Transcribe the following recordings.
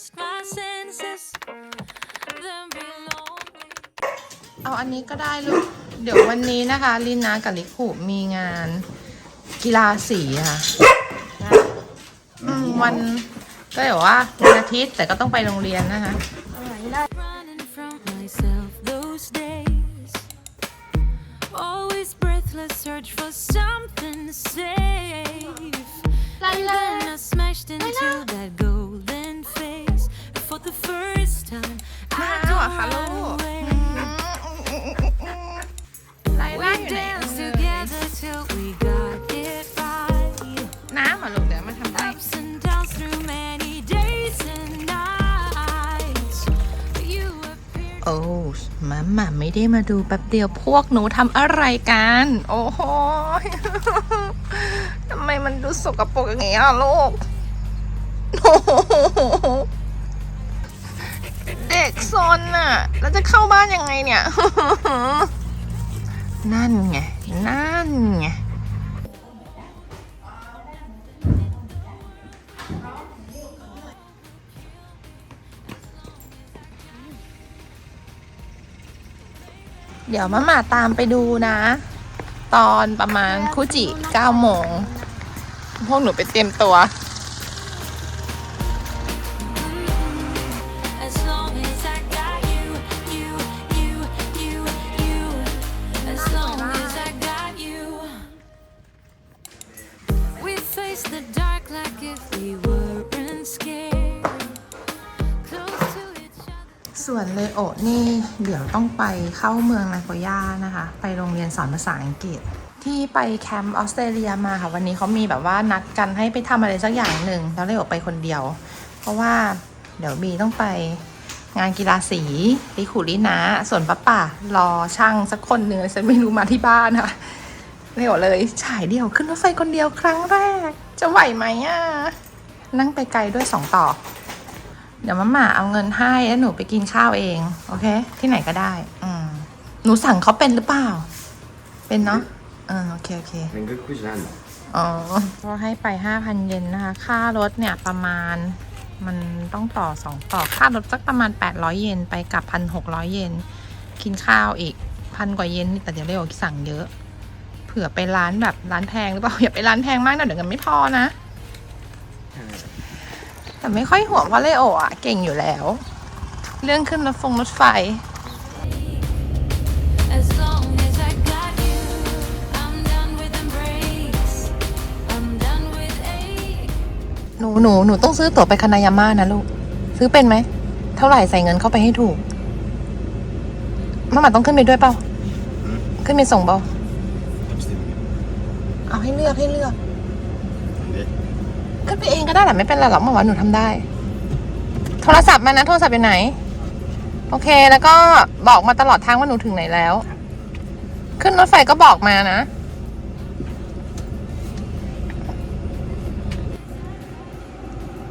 lost my senses, then be lonely. เอาอันนี้ก็ได้ลูก เดี๋ยววันนี้นะคะ ลินนากับลิคุมีงานกีฬาสีค่ะอืมวันก็เดี๋ยวว่าวันอาทิตย์แต่ก็ต้องไปโรงเรียนนะคะี้มาดูแป๊บเดียวพวกหนูทำอะไรกัน โอ้โหทำไมมันดูสกปรกอย่างเงี้ยลูกโอ้โหเด็กซนน่ะ แล้วจะเข้าบ้านยังไงเนี่ย นั่นไง นั่นไง เดี๋ยวมาม่าตามไปดูนะ ตอนประมาณคุจิ9โมง พวกหนูไปเตรียมตัว ส่วนเลโอนี่เดี๋ยวต้องไปเข้าเมืองนาโกย่านะคะ ไปโรงเรียนสอนภาษาอังกฤษ ที่ไปแคมป์ออสเตรเลียมาค่ะวันนี้เขามีแบบว่านัดกันให้ไปทำอะไรสักอย่างหนึ่งแล้วเลโอไปคนเดียว เพราะว่าเดี๋ยวบีต้องไปงานกีฬาสีลิขุลินะ ส่วนป้าป่ารอช่างสักคนหนึ่งฉันไม่รู้มาที่บ้านค่ะเลโอเลยฉายเดี่ยวขึ้นรถไฟคนเดียวครั้งแรก จะไหวไหมอะนั่งไปไกลด้วยสองต่อ เดี๋ยวมาม่าเอาเงินให้แล้วหนูไปกินข้าวเอง โอเค ที่ไหนก็ได้ อืมหนูสั่งเขาเป็นหรือเปล่า เป็นเนาะเออโอเคโอเคเป็นก็คุยกันอ๋อก็ให้ไปห้าพันเยนนะคะ ค่ารถเนี่ยประมาณ มันต้องต่อสองต่อ ค่ารถสักประมาณ 800 เยนไปกลับพันหกร้อยเยน กินข้าวอีกพันกว่าเยนนี่แต่เดี๋ยวเรียกว่าสั่งเยอะ เผื่อไปร้านแบบร้านแพงหรือเปล่า อย่าไปร้านแพงมากนะเดี๋ยวเงินไม่พอนะ แต่ไม่ค่อยห่วงเพราะเลโออะ เก่งอยู่แล้ว เรื่องขึ้นรถฟงรถไฟ As long as I got you, I'm done with embrace. I'm done with ache. หนูหนูหนูต้องซื้อตั๋วไปคานายาม่านะลูก ซื้อเป็นไหม เท่าไหร่ใส่เงินเข้าไปให้ถูกมาหมาต้องขึ้นไปด้วยเปล่า ขึ้นไปส่งเปล่า เอาให้เลือกให้เลือก ขึ้นไปเองก็ได้แหละไม่เป็นไรหรอกเมื่อวานหนูทำได้ โทรศัพท์มานะ โทรศัพท์อยู่ไหน โอเค แล้วก็บอกมาตลอดทางว่าหนูถึงไหนแล้ว ขึ้นรถไฟก็บอกมานะ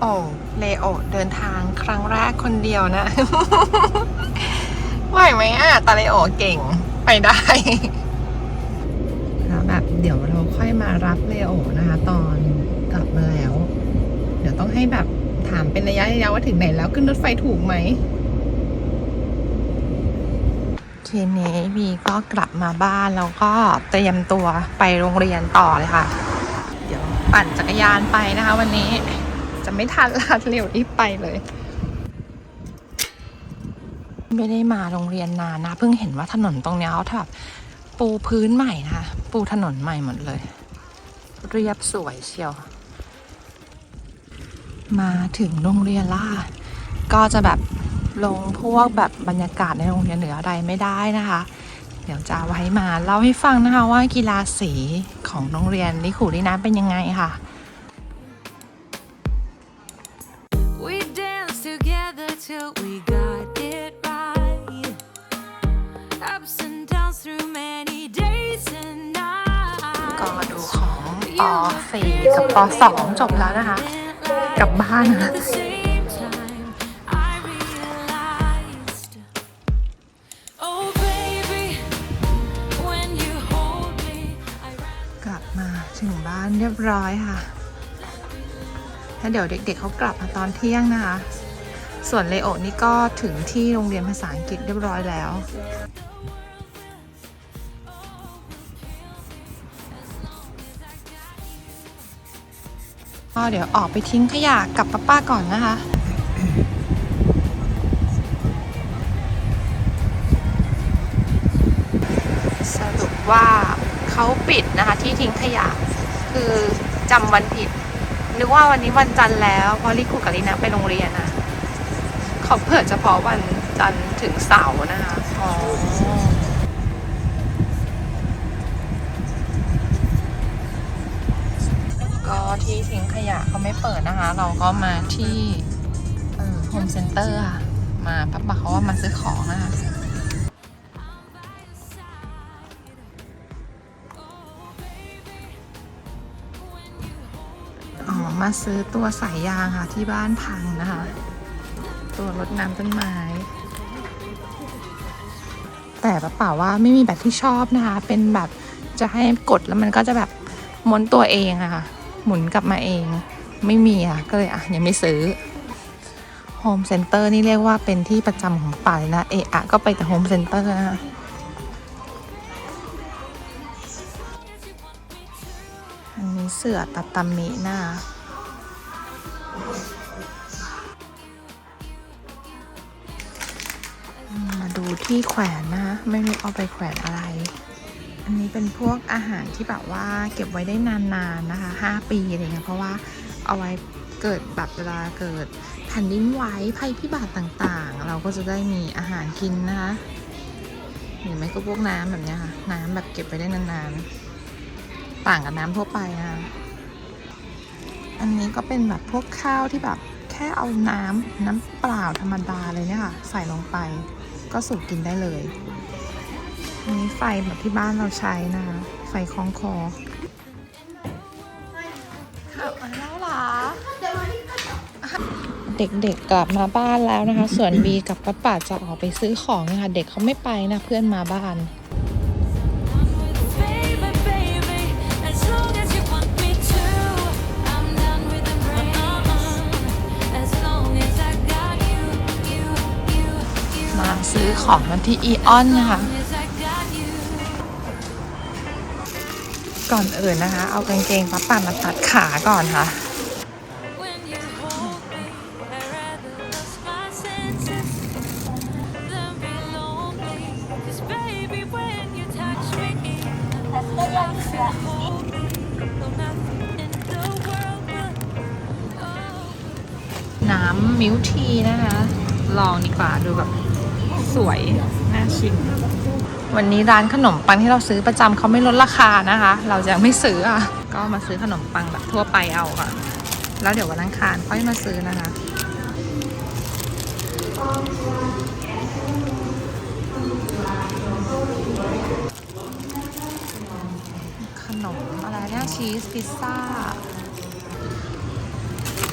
โอ้เลโอเดินทางครั้งแรกคนเดียวนะ ไหวไหมอะตาเลโอเก่งไปได้แล้วแบบเดี๋ยวเราค่อยมารับเลโอนะคะ ตอนกลับมาแล้วเดี๋ยวต้อง ให้แบบถามเป็นระยะระยะว่าถึงไหนแล้วขึ้นรถไฟถูกไหมทีนี้บีก็กลับมาบ้านแล้วก็เตรียมตัวไปโรงเรียนต่อเลยค่ะ เดี๋ยวปั่นจักรยานไปนะคะ วันนี้จะไม่ทันลาดเร็วรีบไปเลย ไม่ได้มาโรงเรียนนานนะ เพิ่งเห็นว่าถนนตรงนี้เขาแบบปูพื้นใหม่นะคะ ปูถนนใหม่หมดเลย เรียบสวยเชียว มาถึงโรงเรียนล่ะก็จะแบบลงพวกแบบบรรยากาศในโรงเรียนหรืออะไรไม่ได้นะคะ เดี๋ยวจะเอาไว้มาเล่าให้ฟังนะคะว่ากีฬาสีของโรงเรียนลิขุลินะเป็นยังไงค่ะ We danced together till we got it right. Ups and downs through many days and ก็ nights. ดูของป .4 กับป .2 จบแล้วนะคะ กลับบ้านนะ At the same time, I realized, oh baby, when you hold me, I ran กลับมาถึงบ้านเรียบร้อยค่ะ แล้วเดี๋ยวเด็กๆเขากลับมาตอนเที่ยงนะคะ ส่วนเลโอนี่ก็ถึงที่โรงเรียนภาษาอังกฤษเรียบร้อยแล้ว ก็เดี๋ยวออกไปทิ้งขยะกับป้าป้าก่อนนะคะสรุปว่าเขาปิดนะคะที่ทิ้งขยะ คือจำวันผิด นึกว่าวันนี้วันจันทร์แล้วเพราะลิคุกับลินะไปโรงเรียนอะเขาเปิดเฉพาะวันจันทร์ถึงเสาร์นะคะอ๋อ ที่ทิ้งขยะเขาไม่เปิดนะคะ เราก็มาที่โฮมเซ็นเตอร์ค่ะ มาป้าปาเขาว่ามาซื้อของนะคะอ๋อมาซื้อตัวสายยางค่ะที่บ้านพังนะคะ ตัวรดน้ำต้นไม้ แต่ป้าป่าว่าไม่มีแบบที่ชอบนะคะ เป็นแบบจะให้กดแล้วมันก็จะแบบม้วนตัวเองอะค่ะ หมุนกลับมาเอง ไม่มีอะ ก็เลยอะ ยังไม่ซื้อโฮมเซ็นเตอร์นี่เรียกว่าเป็นที่ประจำของป่าเลยนะ เอะอะก็ไปแต่โฮมเซ็นเตอร์นะอันนี้เสือตัตามินะมาดูที่แขวนนะ ไม่รู้เอาไปแขวนอะไร อันนี้เป็นพวกอาหารที่แบบว่าเก็บไว้ได้นานๆนะคะ5ปีอะไรเงี้ยเพราะว่าเอาไว้เกิดแบบเวลาเกิดแผ่นดินไหวภัยพิบัติต่างๆ เราก็จะได้มีอาหารกินนะคะหรือไม่ก็พวกน้ำแบบเนี้ยค่ะ น้ำแบบเก็บไว้ได้นานๆ ต่างกับน้ำทั่วไปนะคะอันนี้ก็เป็นแบบพวกข้าวที่แบบแค่เอาน้ำน้ำเปล่าธรรมดาเลยเนี่ยค่ะ ใส่ลงไปก็สูบกินได้เลย อันนี้ไฟแบบที่บ้านเราใช้นะคะ ไฟคล้องคอขับมาแล้วเหรอเด็กๆกลับมาบ้านแล้วนะคะ ส่วนบีกับป้าป่าจะออกไปซื้อของนะคะ เด็กเขาไม่ไปนะเพื่อนมาบ้าน Baby, baby, as long as you want me to, I'm done with the rain. As long as I got you, you, you, you. มาซื้อของกันที่อีออนนะคะ ก่อนอื่นนะคะ เอากางเกงปั๊บปั่นมาตัดขาก่อนค่ะ น้ำมิวทีนะคะ ลองดีกว่าดูแบบ สวย น่าชิม วันนี้ร้านขนมปังที่เราซื้อประจำเขาไม่ลดราคานะคะ เราจะไม่ซื้ออะ ก็มาซื้อขนมปังแบบทั่วไปเอาค่ะ แล้วเดี๋ยววันอังคารค่อยมาซื้อนะคะขนมอะไรเนี่ยชีสพิซซ่า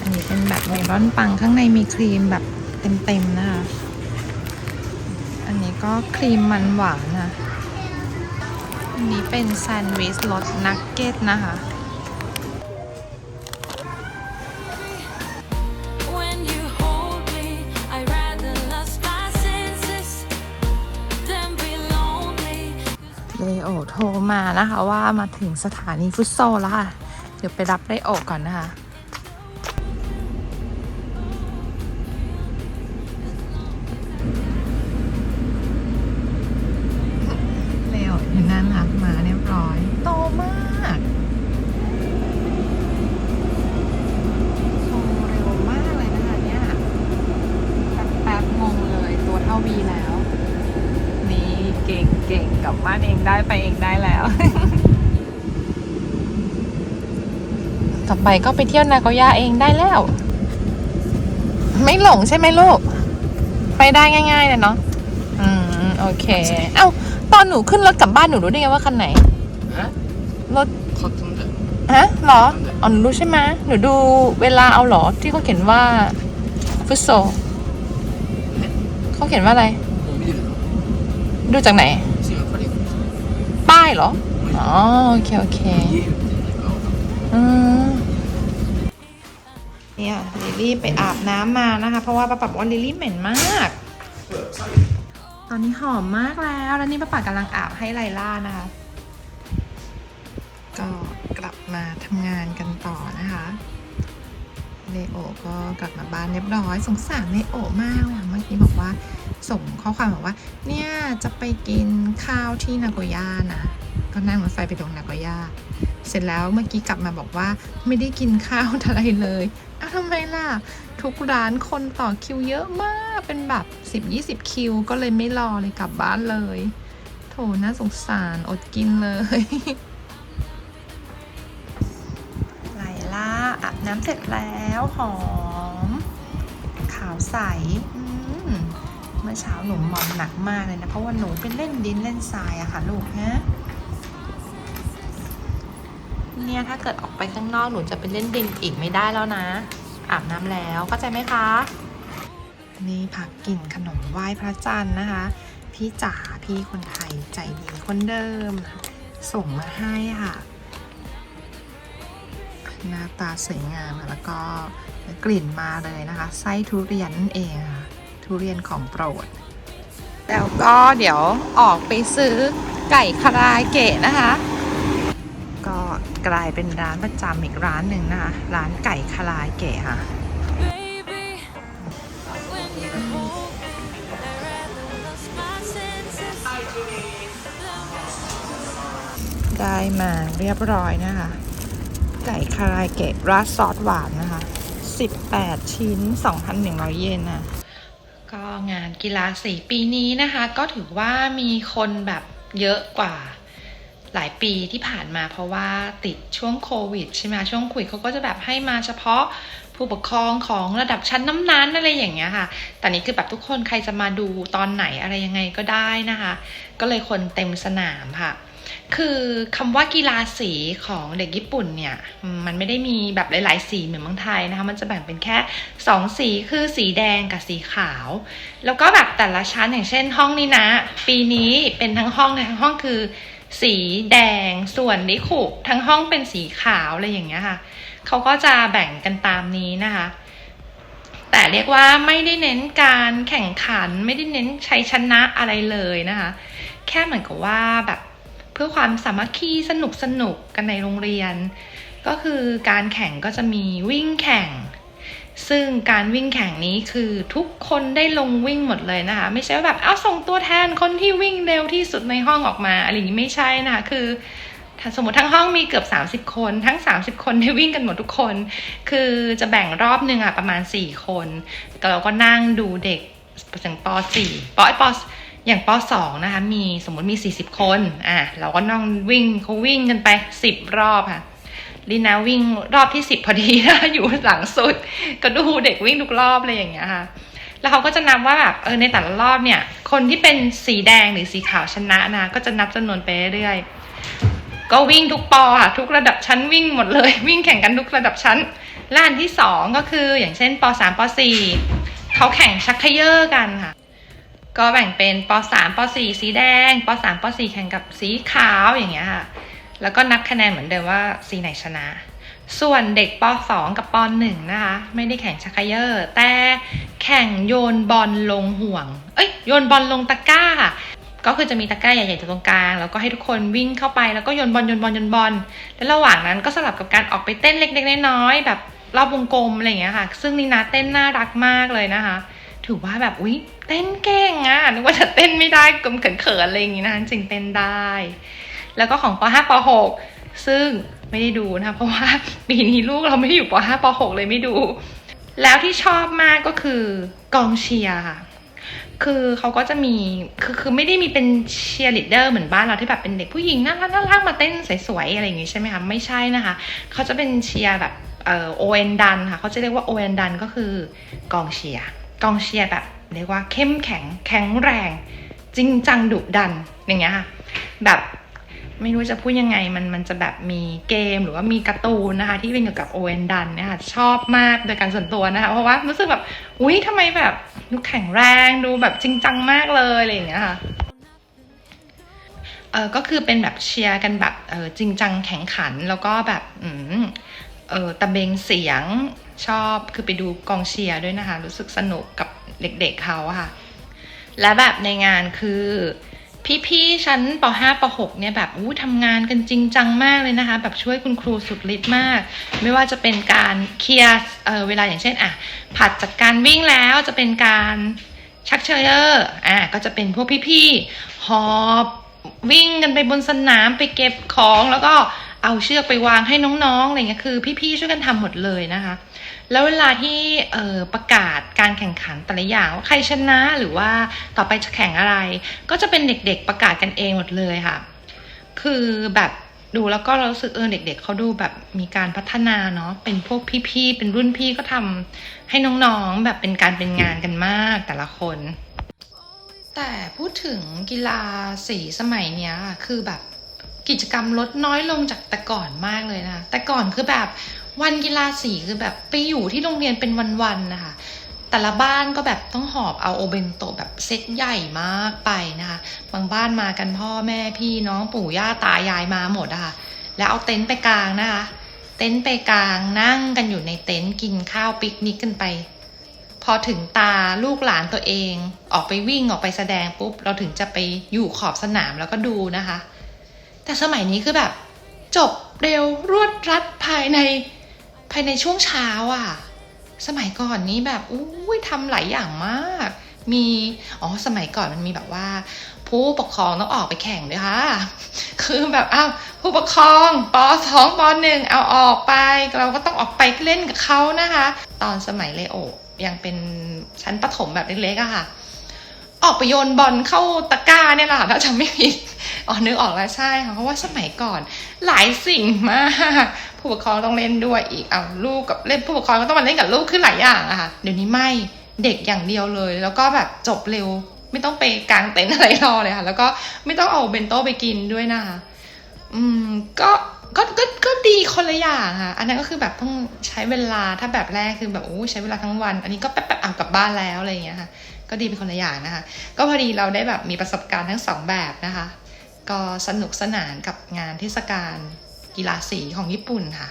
อันนี้เป็นแบบเมลอนปังข้างในมีครีมแบบเต็มๆนะคะ นนี้ก็ครีมมันหวานนะ อันนี้เป็นแซนด์วิชรสนักเก็ตนะคะ When you hold me, I rather lose my senses than be lonely. เลโอโทรมานะคะว่ามาถึงสถานีฟุตโซลแล้วค่ะ เดี๋ยวไปรับเลโอก่อนนะคะ ได้ไปเองได้แล้ว ต่อไปก็ไปเที่ยวนาโกย่าเองได้แล้ว ไม่หลงใช่ไหมลูก ไปได้ง่ายๆเลยเนาะอืมโอเค เอ้า ตอนหนูขึ้นรถกลับบ้านหนูรู้ได้ไงว่าคันไหนฮะรถคอต tunde. ฮะเหรออ๋อหนูรู้ใช่ไหมหนูดูเวลาเอาเหรอที่เขาเขียนว่าฟุตโซเขาเขียนว่าอะไร Mobil. ดูจากไหน ป้เหรอ อ๋อ โอเค โอเคอืมเอเนี่ยลิลลี่ไปอาบน้ำมานะคะ เพราะว่าป้าปับบอกว่าลิลลี่เหม็นมาก ตอนนี้หอมมากแล้ว แล้วนี่ป้าปับกำลังอาบให้ไลล่านะคะ ก็กลับมาทำงานกันต่อนะคะ เลโอก็กลับมาบ้านเรียบร้อย สงสารเลโอมากเลยเมื่อกี้บอกว่าส่งข้อความบอกว่า เนี่ยจะไปกินข้าวที่นาโกย่านะ ก็นั่งรถไฟไปลงนาโกย่า เสร็จแล้วเมื่อกี้กลับมาบอกว่าไม่ได้กินข้าวอะไรเลยอ้าวทำไมล่ะ ทุกร้านคนต่อคิวเยอะมากเป็นแบบ 10-20 คิว ก็เลยไม่รอเลยกลับบ้านเลย โถน่าสงสารอดกินเลย น้ำเสร็จแล้วหอม ขาวใสเมื่อเช้าหนูมอมหนักมากเลยนะ เพราะว่าหนูไปเล่นดินเล่นทรายอะค่ะลูกฮะเนี่ยถ้าเกิดออกไปข้างนอกหนูจะไปเล่นดินอีกไม่ได้แล้วนะ อาบน้ำแล้วเข้าใจไหมคะ นี่ผักกินขนมไหว้พระจันทร์นะคะ พี่จ๋าพี่คนไทยใจดีคนเดิม ส่งมาให้ค่ะ หน้าตาสวยงามค่ะแล้วก็กลิ่นมาเลยนะคะไส้ทุเรียนนั่นเองค่ะทุเรียนของโปรด แล้วก็เดี๋ยวออกไปซื้อไก่คาราเกะนะคะ ก็กลายเป็นร้านประจำอีกร้านหนึ่งนะคะ ร้านไก่คาราเกะค่ะ Baby, when you hold me, I rather lost my senses than ได้มาเรียบร้อยนะคะ ไก่คาราเกะราดซอสหวานนะคะ 18 ชิ้น 2,100 เยนนะก็งานกีฬาสีปีนี้นะคะ ก็ถือว่ามีคนแบบเยอะกว่าหลายปีที่ผ่านมาเพราะว่าติดช่วงโควิดใช่ไหมช่วงควิดเขาก็จะแบบให้มาเฉพาะผู้ปกครองของระดับชั้นน้ำนั้นอะไรอย่างเงี้ยค่ะ แต่นี้คือแบบทุกคนใครจะมาดูตอนไหนอะไรยังไงก็ได้นะคะ ก็เลยคนเต็มสนามค่ะ คือคำว่ากีฬาสีของเด็กญี่ปุ่นเนี่ยมันไม่ได้มีแบบหลาย ๆ สีเหมือนเมืองไทยนะคะมันจะแบ่งเป็นแค่ 2 สีคือสีแดงกับสีขาว แล้วก็แบบแต่ละชั้นอย่างเช่นห้องนี้นะ ปีนี้เป็นทั้งห้องทั้งห้องคือ สีแดงส่วนนิคุทั้งห้องเป็นสีขาวอะไรอย่างเงี้ยค่ะเขาก็จะแบ่งกันตามนี้นะคะแต่เรียกว่าไม่ได้เน้นการแข่งขันไม่ได้เน้นชัยชนะอะไรเลยนะคะ แค่เหมือนกับว่าแบบ เพื่อความสามัคคีสนุกสนุกกันในโรงเรียน ก็คือการแข่งก็จะมีวิ่งแข่ง ซึ่งการวิ่งแข่งนี้คือทุกคนได้ลงวิ่งหมดเลยนะคะ ไม่ใช่ว่าแบบเอาส่งตัวแทนคนที่วิ่งเร็วที่สุดในห้องออกมาอะไรอย่างนี้ไม่ใช่นะคะคือสมมติทั้งห้องมีเกือบ 30 คนทั้ง 30 คนได้วิ่งกันหมดทุกคน คือจะแบ่งรอบหนึ่งอะประมาณ 4 คนก็เราก็นั่งดูเด็กอย่างป .4 ปไอป อย่างป .2 นะคะมีสมมติมี 40 คนอะเราก็นั่งวิ่งเขาวิ่งกันไป 10 รอบค่ะลีนาวิ่งรอบที่สิบพอดีนะอยู่หลังสุด ก็ดูเด็กวิ่งทุกรอบเลยอย่างเงี้ยค่ะ แล้วเขาก็จะนับว่าแบบเออในแต่ละรอบเนี่ย คนที่เป็นสีแดงหรือสีขาวชนะนะก็จะนับจำนวนไปเรื่อยๆก็วิ่งทุกปอค่ะทุกระดับชั้นวิ่งหมดเลย วิ่งแข่งกันทุกระดับชั้นละอันที่สองก็คืออย่างเช่นปสามปสี่เขาแข่งชักเขย่อกันค่ะ ก็แบ่งเป็นปสามปสี่สีแดงปสามปสี่แข่งกับสีขาวอย่างเงี้ยค่ะ แล้วก็นับคะแนนเหมือนเดิมว่าสีไหนชนะ ส่วนเด็กป .2 กับป .1 นะคะ ไม่ได้แข่งชักเยอร์แต่แข่งโยนบอลลงห่วง เอ้ยโยนบอลลงตะกร้าค่ะก็คือจะมีตะกร้าใหญ่ๆอยู่ตรงกลาง แล้วก็ให้ทุกคนวิ่งเข้าไปแล้วก็โยนบอลโยนบอลโยนบอล แล้วระหว่างนั้นก็สลับกับการออกไปเต้นเล็กๆน้อยๆแบบรอบวงกลมอะไรอย่างเงี้ยค่ะ ซึ่งนีนาเต้นน่ารักมากเลยนะคะ ถือว่าแบบอุ๊ยเต้นเก่งอะนึกว่าจะเต้นไม่ได้กลมเขินๆอะไรอย่างงี้นะจริงเต้นได้ แล้วก็ของป .5 ป .6 ซึ่งไม่ได้ดูนะคะเพราะว่าปีนี้ลูกเราไม่ได้อยู่ป .5 ป .6 เลยไม่ดู แล้วที่ชอบมากก็คือกองเชียร์ค่ะคือเขาก็จะมีคือคือไม่ได้มีเป็นเชียร์ลีดเดอร์เหมือนบ้านเราที่แบบเป็นเด็กผู้หญิงน่ารักน่ารักมาเต้นสวยๆอะไรอย่างงี้ใช่ไหมคะไม่ใช่นะคะเขาจะเป็นเชียร์แบบเอ่อโอเอ็นดันค่ะเขาจะเรียกว่าโอเอ็นดันก็คือกองเชียร์ กองเชียร์แบบเรียกว่าเข้มแข็งแข็งแรง จริงจังดุดันอย่างเงี้ยค่ะแบบไม่รู้จะพูดยังไงมันมันจะแบบมีเกมหรือว่ามีการ์ตูนนะคะ ที่เป็นเกี่ยวกับโอเอนดันเนี่ยค่ะชอบมากโดยการส่วนตัวนะคะ เพราะว่ารู้สึกแบบอุ้ยทำไมแบบดูแข็งแรงดูแบบจริงจังมากเลยอะไรอย่างเงี้ยค่ะเออก็คือเป็นแบบเชียร์กันแบบเออจริงจังแข่งขันแล้วก็แบบอืมเออตะเบงเสียง ชอบคือไปดูกองเชียร์ด้วยนะคะ รู้สึกสนุกกับเด็กๆเขาค่ะ และแบบในงานคือพี่ๆชั้นป .5 ป .6 เนี่ยแบบอู้ทำงานกันจริงจังมากเลยนะคะ แบบช่วยคุณครูสุดฤทธิ์มาก ไม่ว่าจะเป็นการเคลียร์เเวลาอย่างเช่นอะผัดจากการวิ่งแล้วจะเป็นการชักเชยอร์อะก็จะเป็นพวกพี่ๆหอบวิ่งกันไปบนสนามไปเก็บของแล้วก็เอาเชือกไปวางให้น้องๆอะไรเงี้ยคือ พี่ๆช่วยกันทำหมดเลยนะคะ แล้วเวลาที่ประกาศการแข่งขันแต่ละอย่างว่าใครชนะหรือว่าต่อไปจะแข่งอะไร ก็จะเป็นเด็กๆประกาศกันเองหมดเลยค่ะ คือแบบดูแล้วก็เรารู้สึกเออเด็ก ๆเขาดูแบบมีการพัฒนาเนาะเป็นพวกพี่ๆเป็นรุ่นพี่ก็ทำให้น้องๆแบบเป็นการเป็นงานกันมากแต่ละคน แต่พูดถึงกีฬาสีสมัยเนี้ยคือแบบกิจกรรมลดน้อยลงจากแต่ก่อนมากเลยนะ แต่ก่อนคือแบบ วันกีฬาสีคือแบบไปอยู่ที่โรงเรียนเป็นวันๆนะคะ แต่ละบ้านก็แบบต้องหอบเอาโอเบนโตแบบเซตใหญ่มากไปนะคะ บางบ้านมากันพ่อแม่พี่น้องปู่ย่าตายายมาหมดอะค่ะ แล้วเอาเต็นท์ไปกลางนะคะ เต็นท์ไปกลางนั่งกันอยู่ในเต็นท์กินข้าวปิกนิกกันไป พอถึงตาลูกหลานตัวเอง ออกไปวิ่งออกไปแสดงปุ๊บ เราถึงจะไปอยู่ขอบสนามแล้วก็ดูนะคะ แต่สมัยนี้คือแบบจบเร็วรวดรัดภายใน ภายในช่วงเช้าอะ สมัยก่อนนี้แบบอุ้ยทำหลายอย่างมาก มีอ๋อสมัยก่อนมันมีแบบว่า ผู้ปกครองต้องออกไปแข่งด้วยค่ะ คือแบบอ้าวผู้ปกครองปสองปหนึ่งเอาออกไป เราก็ต้องออกไปเล่นกับเขานะคะ ตอนสมัยเลโอยังเป็นชั้นประถมแบบเล็กๆอะค่ะ ออกไปโยนบอลเข้าตะกร้าเนี่ยแหละถ้าจำไม่ผิดอ๋อนึกออกแล้วใช่ค่ะเพราะว่าสมัยก่อนหลายสิ่งมาก ผู้ปกครองต้องเล่นด้วยอีกเอาลูกกับเล่นผู้ปกครองก็ต้องมาเล่นกับลูกขึ้นหลายอย่างอะค่ะเดี๋ยวนี้ไม่เด็กอย่างเดียวเลย แล้วก็แบบจบเร็ว ไม่ต้องไปกางเต็นท์อะไรรอเลยค่ะ แล้วก็ไม่ต้องเอาเบนโต้ไปกินด้วยนะคะอืมก็ก็ก็ก็ดีคนละอย่างค่ะ อันนั้นก็คือแบบต้องใช้เวลาถ้าแบบแรกคือแบบโอ้ใช้เวลาทั้งวัน อันนี้ก็แป๊บๆเอากลับบ้านแล้วอะไรอย่างเงี้ยค่ะ ก็ดีเป็นคนละอย่างนะคะ ก็พอดีเราได้แบบมีประสบการณ์ทั้งสองแบบนะคะ ก็สนุกสนานกับงานเทศกาล กีฬาสีของญี่ปุ่นค่ะ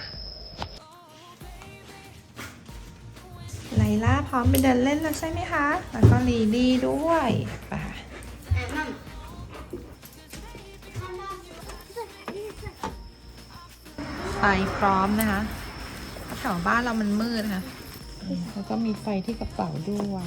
ไลล่าพร้อมไปเดินเล่นแล้วใช่ไหมคะ แล้วก็ลีลี่ด้วยไปค่ะไฟพร้อมนะคะแถวบ้านเรามันมืดค่ะอืมแล้วก็มีไฟที่กระเป๋าด้วย